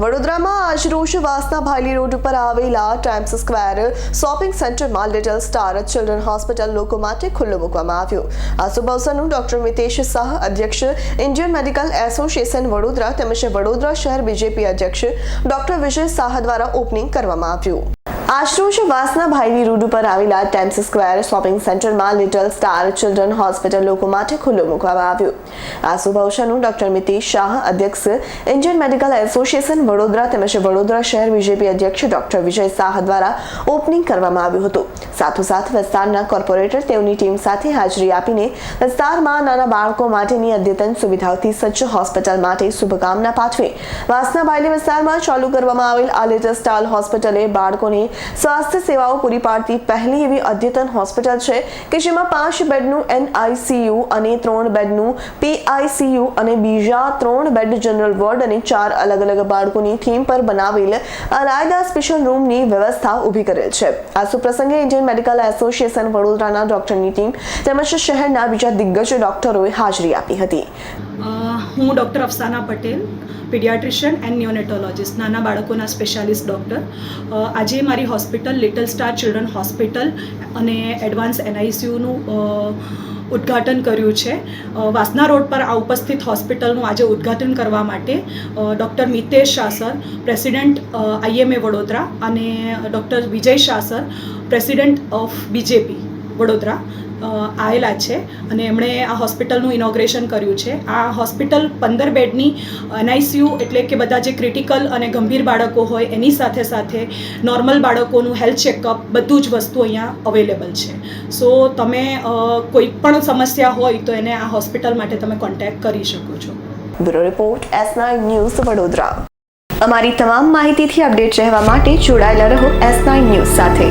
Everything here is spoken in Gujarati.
વડોદરામાં આજરોજ વાસના ભાયલી રોડ ઉપર આવેલા ટાઈમ્સ સ્ક્વેર શોપિંગ સેન્ટરમાં લિટલ સ્ટાર ચિલ્ડ્રન હોસ્પિટલ લોકો માટે ખુલ્લું મૂકવામાં આવ્યું. આ શુભ અવસરનું ડોક્ટર મિતેશ શાહ અધ્યક્ષ, ઇન્ડિયન મેડિકલ એસોસિએશન વડોદરા તેમજ વડોદરા શહેર બીજેપી અધ્યક્ષ ડોક્ટર વિજય શાહ દ્વારા ઓપનિંગ કરવામાં આવ્યું. આજરોજ વાસના ભાઈની રોડ ઉપર આવેલા ટેમ્સ સ્ક્વેર શોપિંગ સેન્ટરમાં લિટલ સ્ટાર ચિલ્ડ્રન હોસ્પિટલ લોકો માટે ખુલ્લું મૂકવામાં આવ્યું. આ શુભ અવસરનું ડોક્ટર મિતેશ શાહ અધ્યક્ષ ઇન્ડિયન મેડિકલ એસોસિએશન વડોદરા તેમજ વડોદરા શહેર બીજેપી અધ્યક્ષ ડોક્ટર વિજય શાહ દ્વારા ઓપનિંગ કરવામાં આવ્યું હતું. સાથોસાથ વિસ્તારના કોર્પોરેટર તેઓની ટીમ સાથે હાજરી આપીને વિસ્તારમાં નાના બાળકો માટેની અદ્યતન સુવિધાઓથી સજ્જ હોસ્પિટલ માટે શુભકામના પાઠવી વાસના વિસ્તારમાં ચાલુ કરવામાં આવેલ આ લિટલ સ્ટાર હોસ્પિટલે બાળકોને સ્વાસ્થ્ય સેવાઓ પૂરી પાડતી પહેલી એવી અદ્યતન હોસ્પિટલ છે કે જેમાં પાંચ બેડનું એનઆઈસીયુ અને ત્રણ બેડનું પીઆઈસીયુ અને બીજા ત્રણ બેડ જનરલ વોર્ડ અને ચાર અલગ અલગ બાળકોની થીમ પર બનાવેલ અલાયદા સ્પેશિયલ રૂમની વ્યવસ્થા ઊભી કરેલ છે આ સુપ્રસંગે ઇન્ડિયન મેડિકલ એસોસિએશન વડોદરાના ડોક્ટરની ટીમ તેમજ શહેરના બીજા દિગ્ગજ ડોક્ટરોએ હાજરી આપી હતી. હું doctor Afsana Patel, paediatrician and neonatologist, નાના બાળકોના સ્પેશિયાલિસ્ટ ડૉક્ટર. આજે મારી hospital, little star children hospital અને એડવાન્સ એનઆઈસીયુનું ઉદ્ઘાટન કર્યું છે. વાસના રોડ પર આ ઉપસ્થિત હોસ્પિટલનું આજે ઉદ્ઘાટન કરવા માટે doctor Mitesh Shasar president IMA Vadodara અને doctor Vijay Shasar president of BJP Vadodara. આવેલા છે અને એમણે આ હોસ્પિટલનું ઇનોગ્રેશન કર્યું છે. આ હોસ્પિટલ પંદર બેડની એનઆઈસીયુ એટલે કે બધા જે ક્રિટિકલ અને ગંભીર બાળકો હોય એની સાથે સાથે નોર્મલ બાળકોનું હેલ્થ ચેકઅપ બધું જ વસ્તુ અહીંયા અવેલેબલ છે. સો તમે કોઈ પણ સમસ્યા હોય તો એને આ હોસ્પિટલ માટે તમે કોન્ટેક્ટ કરી શકો છો. Bureau report, S nine news, Vadodara. અમારી તમામ માહિતીથી અપડેટ રહેવા માટે જોડાયેલા રહો એસ નાઇન ન્યૂઝ સાથે.